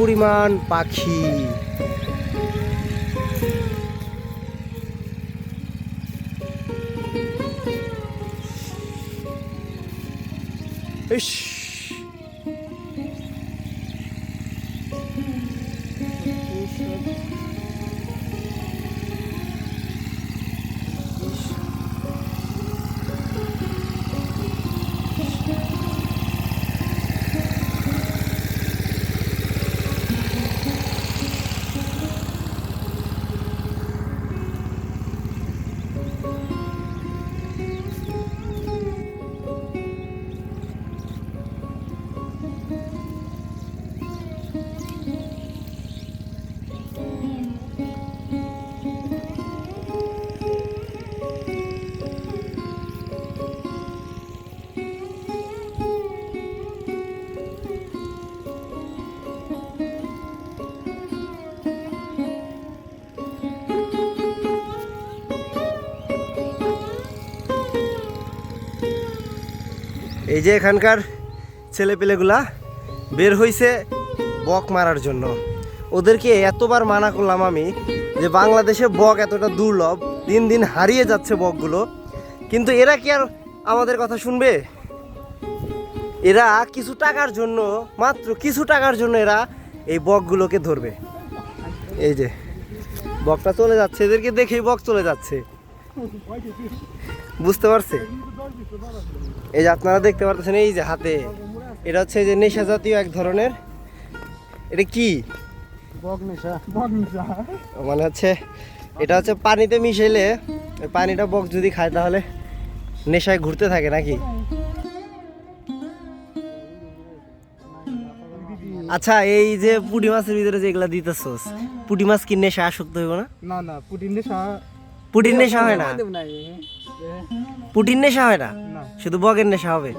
পরিমাণ পাখি। ইস। এই যে এখানকার ছেলেপেলেগুলা বের হইছে বক মারার জন্য। ওদেরকে এতবার মানা করলাম আমি যে বাংলাদেশে বক এতটা দুর্লভ, দিন দিন হারিয়ে যাচ্ছে বকগুলো। কিন্তু এরা কি আর আমাদের কথা শুনবে? এরা কিছু টাকার জন্য, মাত্র কিছু টাকার জন্য এরা এই বকগুলোকে ধরবে। এই যে, বকটা চলে যাচ্ছে, এদেরকে দেখেই বক চলে যাচ্ছে। বুঝতে পারছে? এই যে আপনারা দেখতে পারতেছেন এই যে হাতে। এটা হচ্ছে যে নেশা জাতীয় এক ধরনের। এটা কি? মানে হচ্ছে এটা হচ্ছে পানিতে মিশাইলে পানিটা বক যদি খায় তাহলে নেশায় ঘুরতে থাকে নাকি? আচ্ছা এই যে পুঁটি মাছের ভিতরে যেগুলা দিতেছস পুঁটি মাছ কি নেশা আসক্ত হইব না? না না পুটিন নেশা পুটির নেশা হয় না? পুটির নেশা হয় না? না। শুধু বগের নেশা হবে?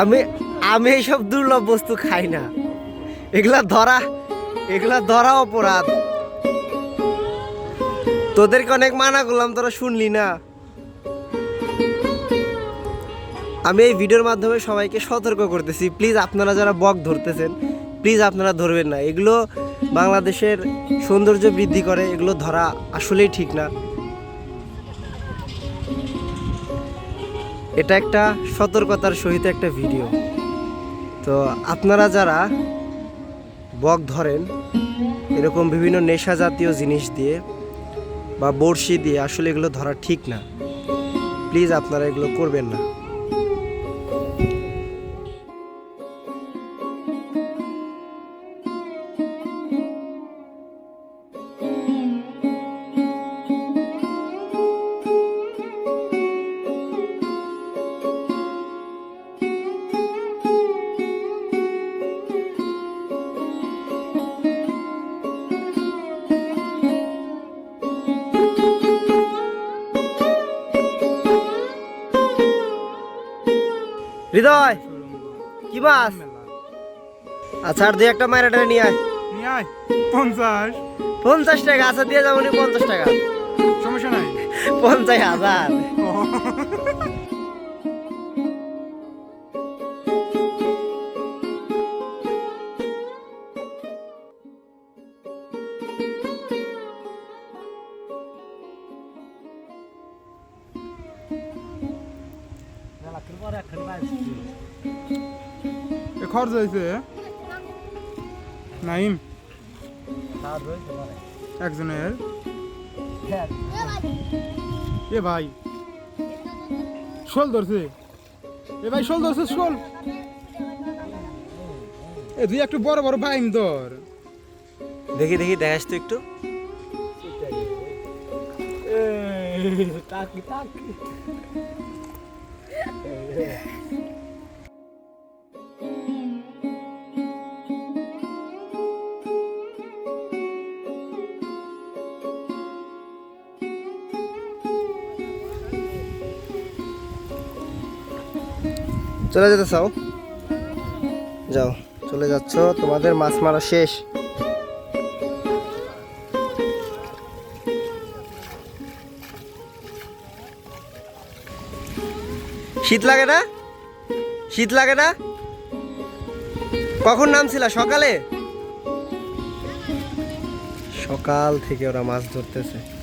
আমি আমি এইসব দুর্লভ বস্তু খাই না। এগুলা ধরা এগুলা ধরা অপরাধ। তোদেরকে অনেক মানা করলাম, তোরা শুনলি না। আমি এই ভিডিওর মাধ্যমে সবাইকে সতর্ক করতেছি। প্লিজ আপনারা যারা বক ধরতেছেন, প্লিজ আপনারা ধরবেন না। এগুলো বাংলাদেশের সৌন্দর্য বৃদ্ধি করে, এগুলো ধরা আসলেই ঠিক না। এটা একটা সতর্কতার সহিত একটা ভিডিও। তো আপনারা যারা বক ধরেন, এরকম বিভিন্ন নেশা জাতীয় জিনিস দিয়ে বা বড়শি দিয়ে আসলে এগুলো ধরা ঠিক না। প্লিজ আপনারা এগুলো করবেন না। হৃদয় কি মাছ? আচ্ছা আর দুই একটা মায়েরা নিয়ে আয়। নিয়ে আয় পঞ্চাশ। পঞ্চাশ টাকা আচ্ছা দিয়ে যাব নি পঞ্চাশ টাকা। সমস্যা নাই। পঞ্চাশ হাজার। খরচ হয়েছে? নাইম? একজনের? এ ভাই। শোল ধরছে। এ ভাই শোল ধরছে শোল। এ তুই একটু বড় বড় বাইম ধর। দেখি দেখি দেখাস তো একটু। চলে যেতে চাও? যাও চলে যাচ্ছ তোমাদের মাছ মারা শেষ। শীত লাগে না? শীত লাগে না? কখন নামছিলা সকালে? সকাল থেকে ওরা মাছ ধরতেছে।